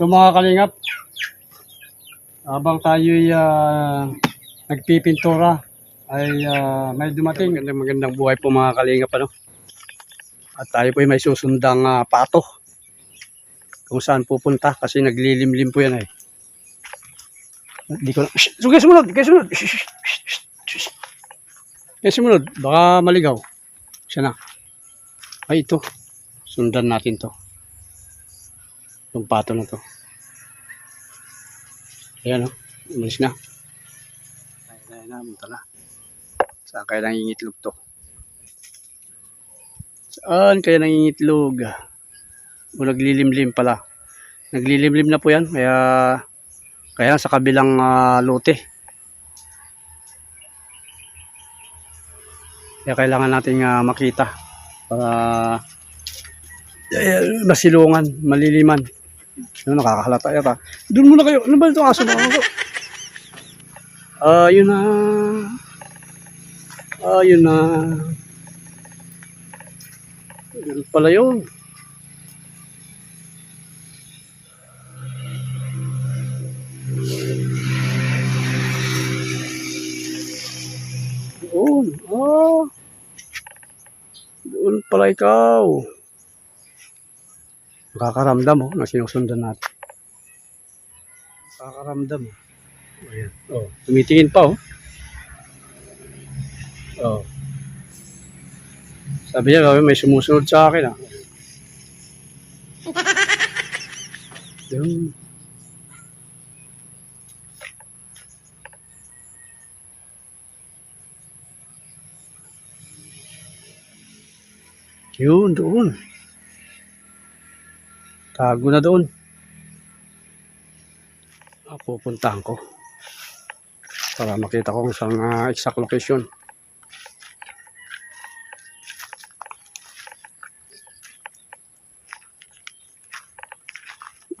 Ito mga kalingap, habang tayo'y ah, nagpipintura, ay ah, may dumating. Magandang, magandang buhay po mga kalingap. Ano? At tayo po ay may susundang ah, pato. Kung saan pupunta kasi naglilimlim po yan eh. Hindi ko na... Shh! So, kayo sumunod! Kayo sumunod! Kayo sumunod! Baka maligaw. Siya na. Ay, ito. Sundan natin to. Itong pato na to. Ayan o. Umalis na. Ayan na. Munta na. Saan kaya nangingitlog to? Saan kaya nangingitlog? O naglilimlim pala. Naglilimlim na po yan. Kaya kaya sa kabilang ah, lote. Kaya kailangan nating ah, makita para eh, masilungan, maliliman. Ano, nakakahalata yata. Doon muna kayo. Ano ba itong aso na ako? Ayun na. Ayun na. Ganun pala yun. Doon. Oh. Doon pala ikaw. Nakakaramdam oh, na sinusundan natin. Nakakaramdam oh. Ayan. Oh, tumitingin pa oh. Oh. Sabi niya, "Gabi, may sumusunod sa akin ah. Yun. Yun, doon. Tago na doon. Ah, pupuntahan ko. Para makita ko kung saan ah, exact location.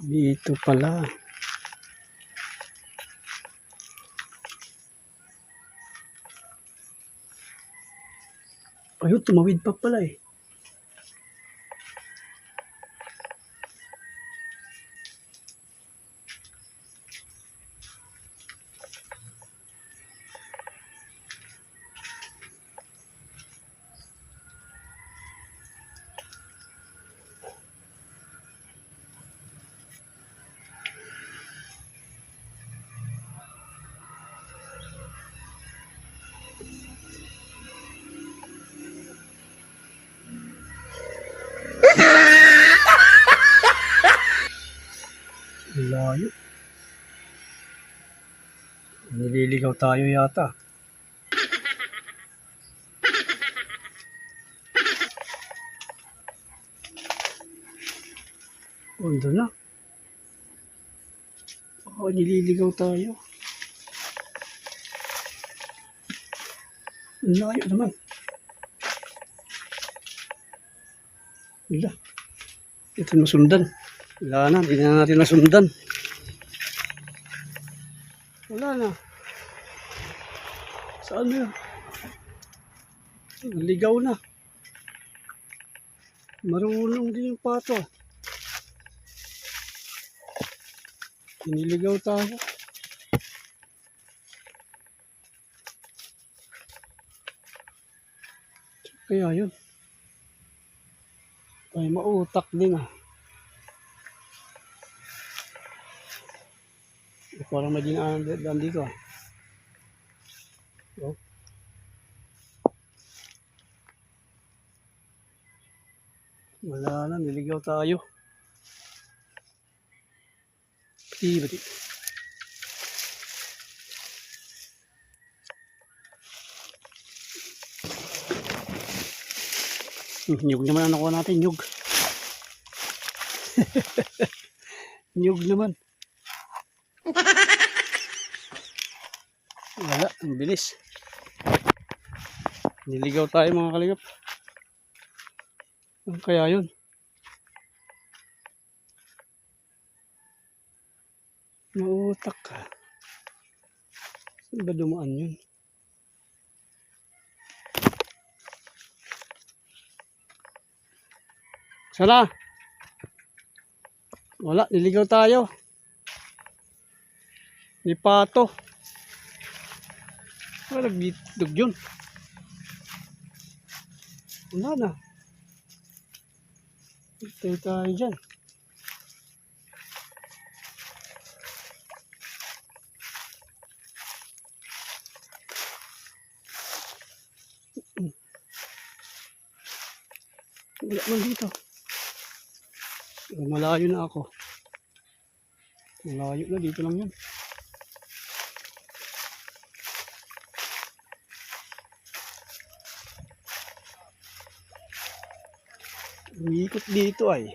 Dito pala. Ayun, tumawid pa pala eh. Nililigaw tayo yata. Undo na. Oo, nililigaw tayo. Layo naman. Wala. Ito masundan. Wala na, hindi na natin nasundan. Wala na. Saan na yun? Naligaw na. Marunong din yung pato. Iniligaw tayo. Kaya yun. Ay, mautak din ah. Parang may dinaanan daan dito ah. Oh. Wala na, niligaw tayo. Pati, pati. Hmm, Nyug naman ang nakuha natin, nyug. nyug naman. Wala, ang bilis. Niligaw tayo mga kalingap. Ano kaya yun? Nautak ka. Saan ba dumaan yun? Sana! Wala, niligaw tayo. Ni Pato. Wala, nagditog yun. Wala na. Hintay tayo dyan. Wala man dito. Malayo na ako. Malayo na, dito lang yun. Umiikot dito ay.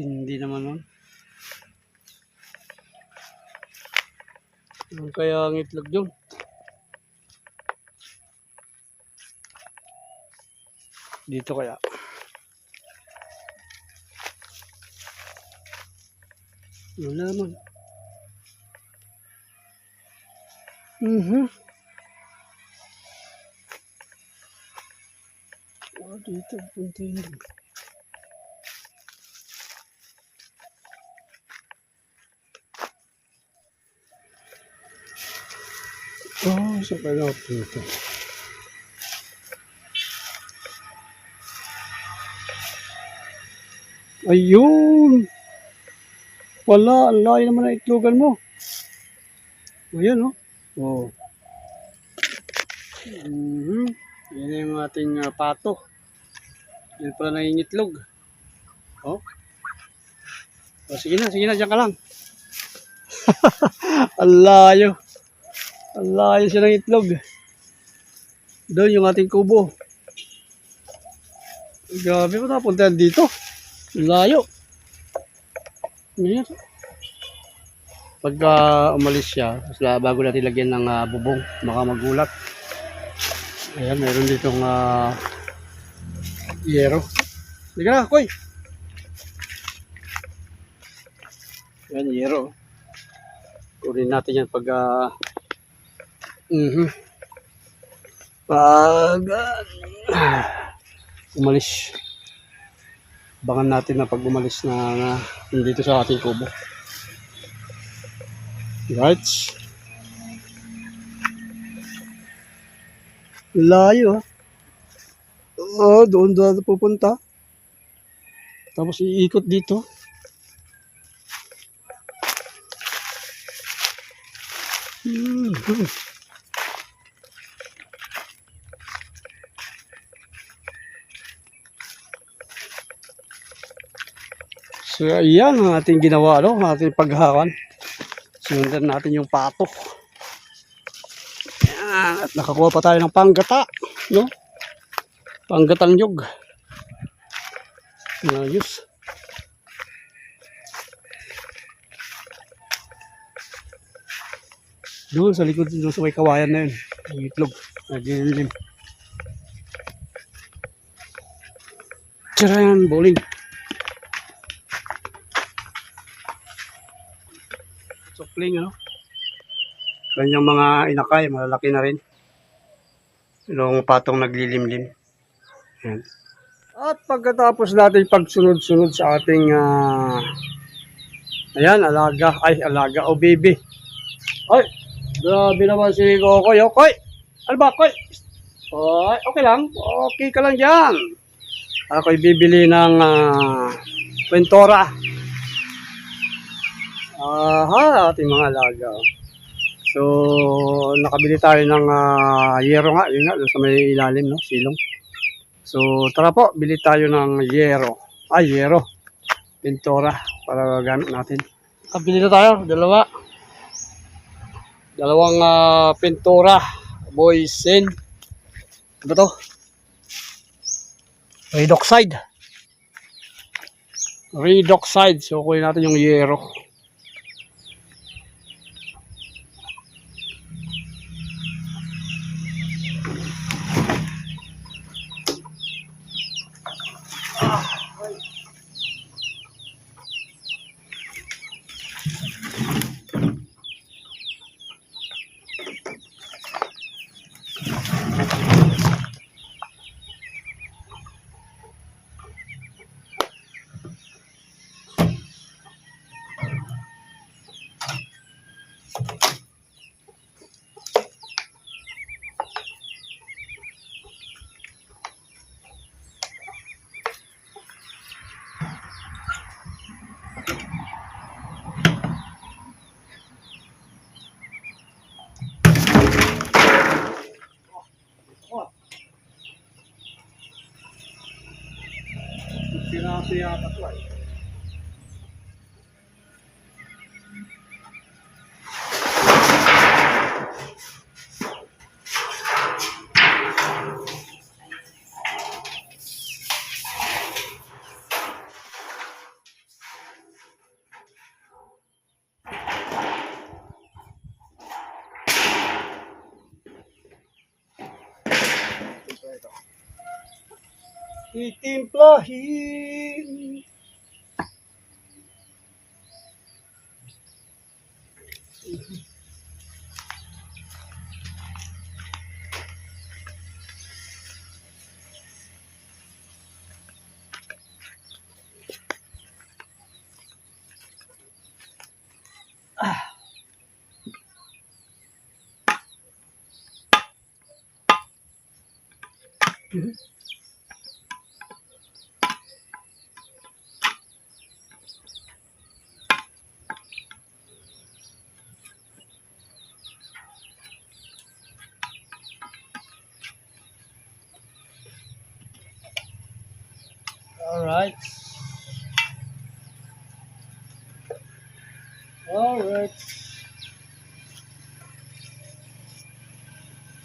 Hindi naman nun. Ano kaya ang itlog yun? Dito kaya. Wala naman. Mhm. Oh, dito. Punta yun. Oh, sa kaya dito. Ayun! Wala, ang layo naman ang itlogan mo. O yan, oh. Oh. Mhm. Yan yung ating ah, pato. Yan pala nangingitlog. Oh. O, sige na, sige na, dyan ka lang. ang layo. Ang layo siya ng itlog. Doon yung ating kubo. Grabe ko napunta dito. Layo. Ayan. Pagka umalis siya, bago natin lagyan ng ah, bubong, baka magulat. Ayan, meron ditong uh, yero. Sige na, koy! Ayan, yero. Kunin natin yan pag ah, mhm. Pag ah, umalis. Abangan natin na pag umalis na, na dito sa ating kubo. Right. Layo. Oh, doon doon pupunta. Tapos iikot dito. Hmm. So, ayan ang ating ginawa, no? Ang ating paghawan. Sundan natin yung pato. Ayan, at nakakuha pa tayo ng panggata, no? Panggatang yog. Ayos. Doon sa likod doon sa may kawayan na yun. Yung itlog. Naglilim. Charan, bowling. Sukling, ano? Kanyang mga inakay, malalaki na rin. Yung patong naglilimlim. Yan. At pagkatapos natin pagsunod-sunod sa ating ah, ayan, alaga, ay alaga o baby. Ay, grabe naman si Kokoy. Oh, Koy! Ano ba, Koy? Ay, okay lang. Okay ka lang dyan. Ako'y bibili ng ah, Ventura. Aha, ating mga alaga. So, nakabili tayo ng ah, yero nga, yun nga, doon sa may ilalim, no, silong. So, tara po, bili tayo ng yero. Ay, yero. Pintura, para gamit natin. Ah, bili na tayo, dalawa. Dalawang ah, pintura. Boysen. Ano to? Redoxide. Redoxide. So, kunin natin yung yero. Yeah. Yata to ay. All right.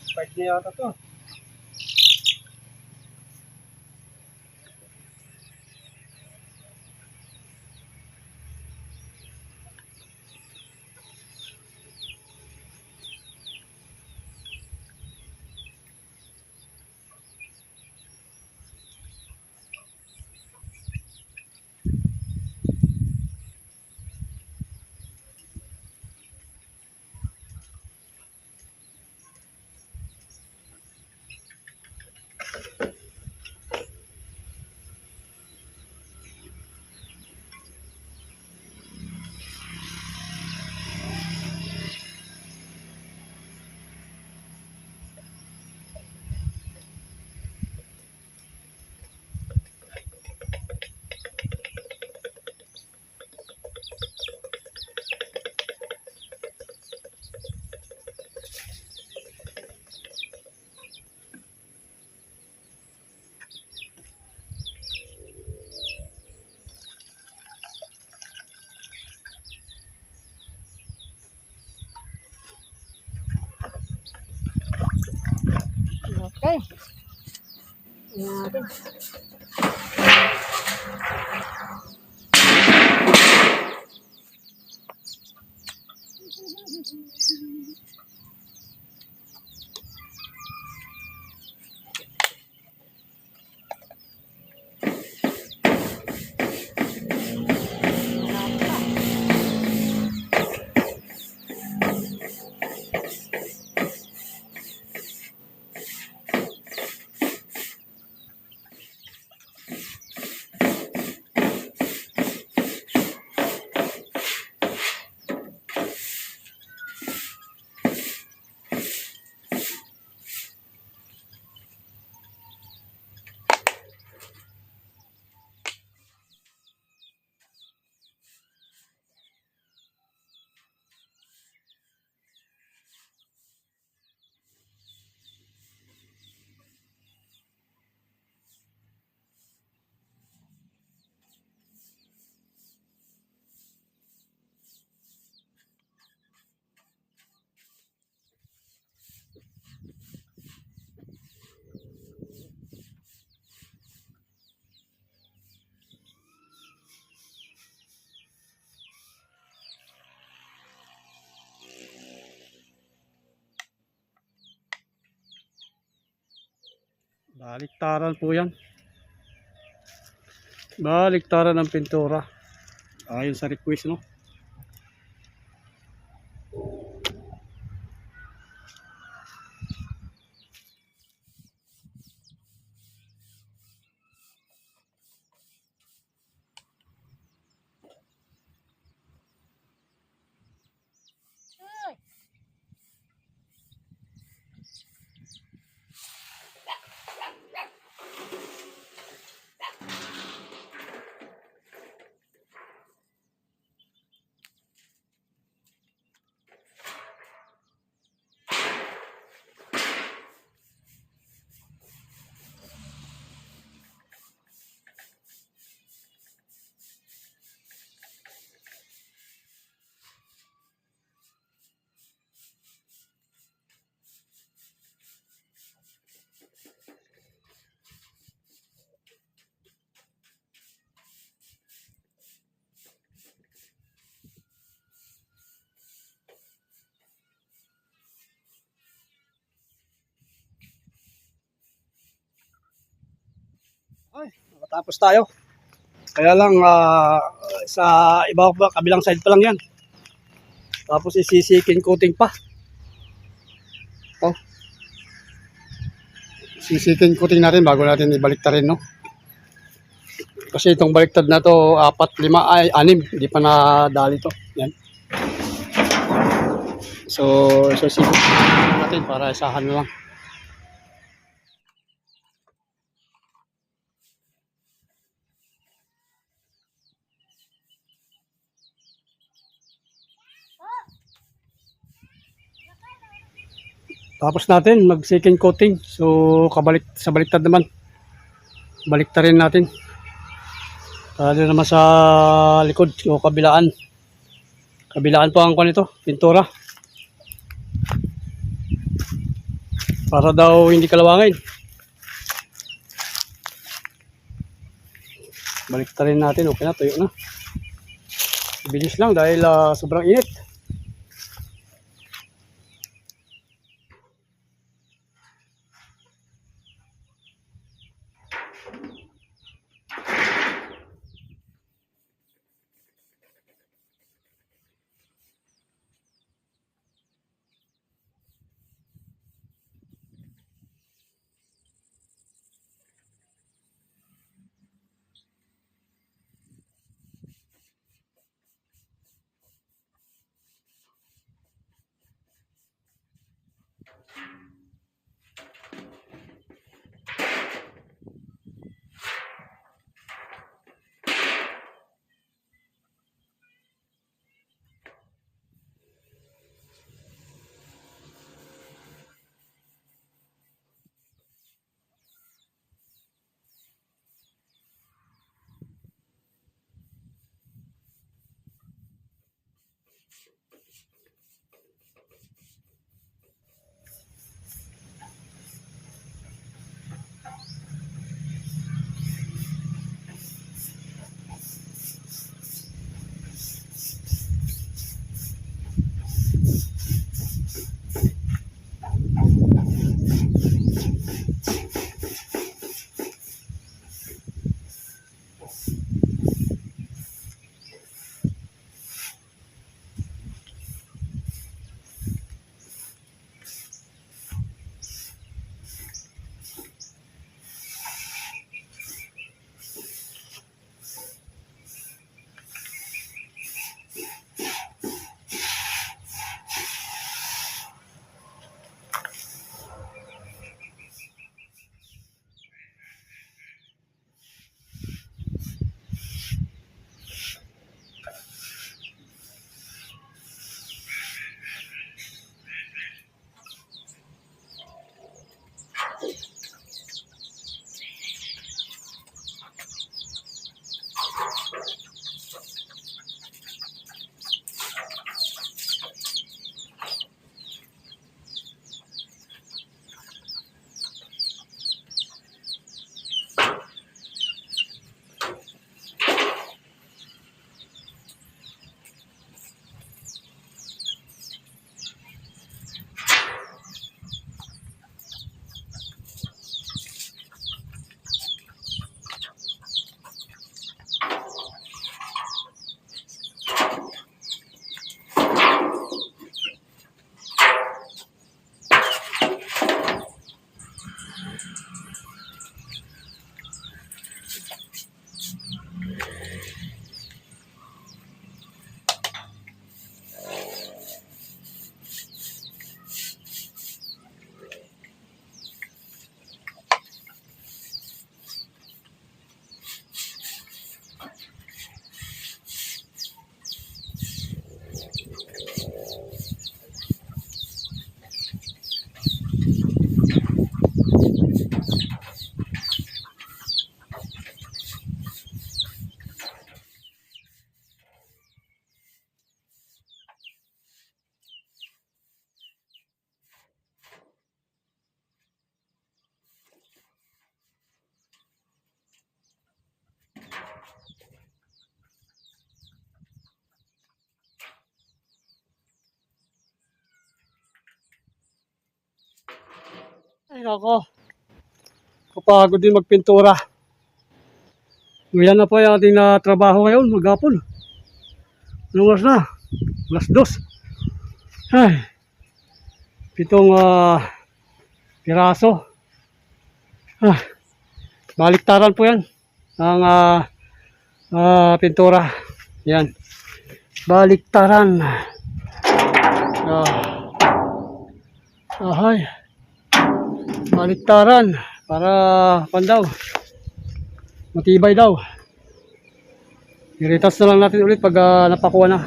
Spike na yata to. Okay. Tingnan natin. Baliktaran po yan. Baliktaran ng pintura. Ayon sa request, no? Ay, nakatapos tayo. Kaya lang, ah, sa iba pa, kabilang side pa lang yan. Tapos isisikin coating pa. Oh. Sisikin coating natin bago natin ibaliktad rin, no? Kasi itong baliktad na to, apat, lima, ay, anim. Hindi pa nadali to. Yan. So, sisikin natin para isahan na lang. Tapos natin mag second coating. So kabalik sa baliktad naman. Baliktarin natin. Lalo naman sa likod o kabilaan. Kabilaan po ang kuha nito, pintura. Para daw hindi kalawangin. Baliktarin natin, okay na, tuyo na. Bilis lang dahil ah, sobrang init. Ay nako. Kapagod din magpintura. Yan na po yung ating na trabaho ngayon, maghapon. Anong oras na? Alas dos. Ay, pitong ah, piraso. Ah, baliktaran po yan. Ang ah, ah, pintura. Yan. Baliktaran. Ah. Ahay. Baliktaran. Para, pan daw. Matibay daw. I-retouch na lang natin ulit pag ah, napakuha na.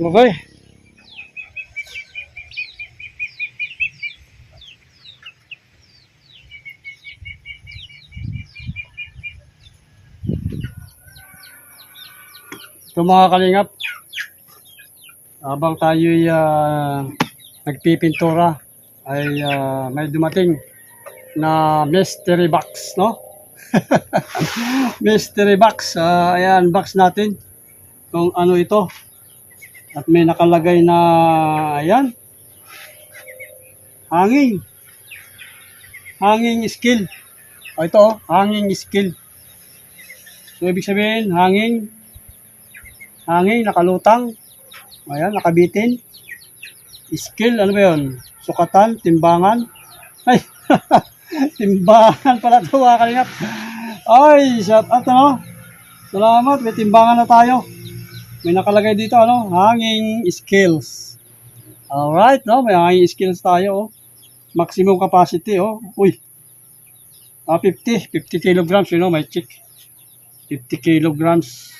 Okay. Ito mga kalingap. Habang tayo'y ah, nagpipintura ay ah, may dumating na mystery box, no? mystery box. Ah, ayan, box natin. Kung ano ito. At may nakalagay na, ayan, hanging. Hanging skill. O ito, oh, hanging skill. So, ibig sabihin, hanging, hanging, nakalutang. Ayan, nakabitin. Skill, ano ba yun? Sukatan, timbangan. Ay, timbangan pala ito mga kalingap. Ay, shout out ano. Salamat, may timbangan na tayo. May nakalagay dito ano, hanging skills. Alright, no, may hanging skills tayo. Oh. Maximum capacity, oh. Uy. Ah, 50, 50 kilograms, you know, may chick. 50 kilograms.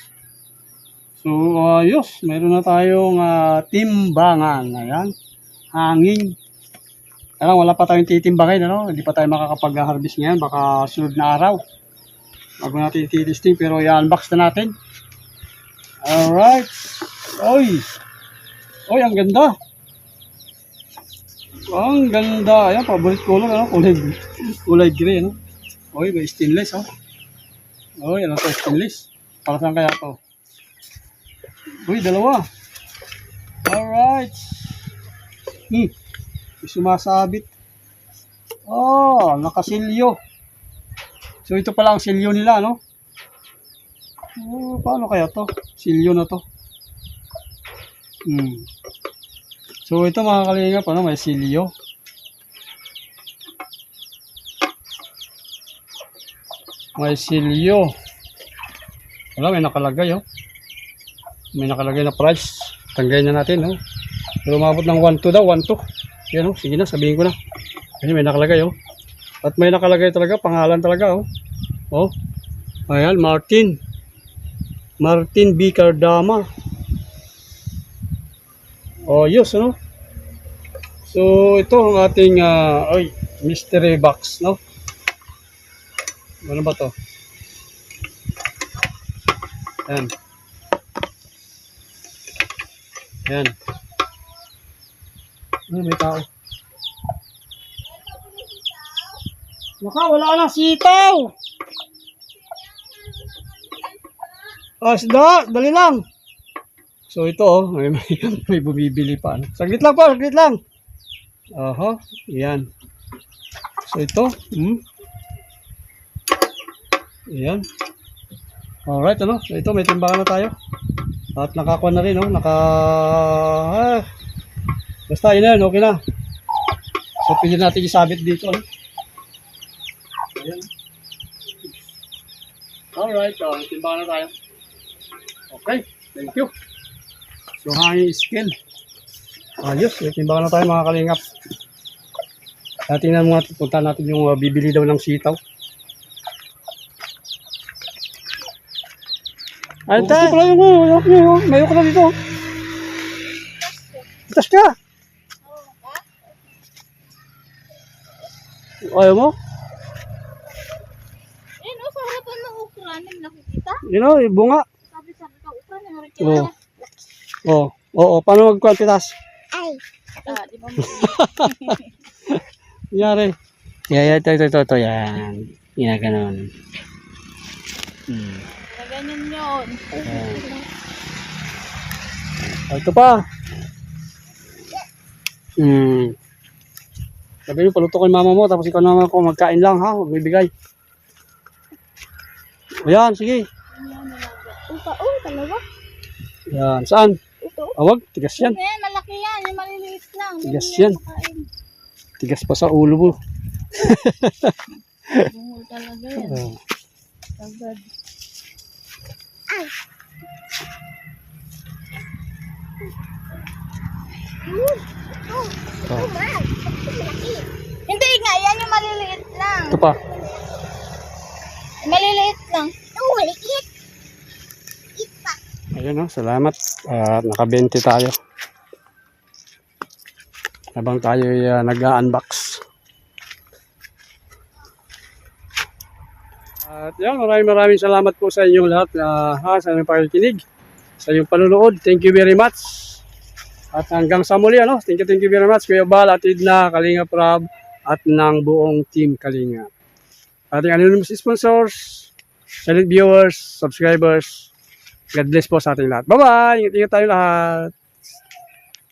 So, ayos, meron na tayong ah, timbangan. Ayan, hanging. Kaya lang, wala pa tayong titimbangin, ano? Hindi pa tayo makakapag-harvest ngayon, baka sunod na araw. Bago natin titisting, pero i-unbox na natin. Alright. Oy. Oy, ang ganda. Ang ganda. Ayan, paborito color, ano? Kulay, kulay gray, ano? Oy, may stainless, oh. Oy, ano to, stainless. Para saan kaya to? Uy, dalawa. Alright. Hmm. Sumasabit. Oh, nakasilyo. So ito pala ang silyo nila, no? Oh, paano kaya to? Silyo na to. Hmm. So ito mga kalingap, ano, may silyo. May silyo. Wala, may nakalagay, oh. May nakalagay na price. Tanggayin na natin, oh. Pero umabot ng 1-2 daw, 1-2. Yan, oh. Sige na, sabihin ko na. Kasi may nakalagay, oh. At may nakalagay talaga, pangalan talaga, oh. Oh. Ayan, Martin. Martin B. Cardama. Oh, yes, ano? So, ito ang ating, ah, ay, mystery box, no? Ano ba to? Ayan. Ayan. Ay, may tao. Maka, wala na sitaw! Ah, isda, dali lang. So ito oh, may, may, may bumibili pa. Ano. Saglit lang po, saglit lang. Aha, yan. So ito, hmm. Yan. Alright, ano? So ito, may timbangan na tayo. At nakakuha na rin, oh. Naka... Ah, basta yun na yun, okay na. So pwede natin isabit dito, ano? Ayan. Alright, oh, may timbangan na tayo. Okay, thank you. So, hanging skill. Ayos, may timbangan na tayo mga kalingap. At tingnan mo natin, punta natin yung uh, bibili daw ng sitaw. Ay, tayo. Gusto ko lang yung uh, ayoko na, mayo ko na dito. Itas ka. Ayaw mo? Eh, no, sa harapan ng ukra, nang nakikita. You know, yung bunga. Sabi sa ka ukra, nang Oo. nakikita. Oo. Oo, paano magkwantitas? Ay. Ah, di ba mo? Nangyari. Yeah, yeah, ito, ito, ito, ito, yan. Yan, ganun. Hmm. Ganyan yun. Ah, Ito pa. Hmm. Sabi mo, paluto ko yung mama mo, tapos ikaw naman ako magkain lang, ha? Huwag bibigay. Ayan, sige. Upa, oh, dalawa. Yan. Saan? Ito. Awag, tigas yan. Yan, malaki yan. Yung maliliit lang. Tigas Hindi yan. makain. Tigas pa sa ulo mo. Bungol talaga yan. Ah. Agad. Ah. Hindi nga, yan yung maliliit lang. Ito pa. Maliliit lang. Oo, maliit. Ayun oh, salamat. At naka-20 tayo. Habang tayo uh, nag-unbox. At yan, maraming maraming salamat po sa inyong lahat ah, ha, sa inyong pakikinig, sa inyong panunood. Thank you very much. At hanggang sa muli, ano, thank you, thank you very much, Kuya Bal, at Idna, Kalinga Prab, at ng buong team Kalinga. Ating anonymous sponsors, silent viewers, subscribers, God bless po sa ating lahat. Bye-bye! Ingat-ingat tayo lahat.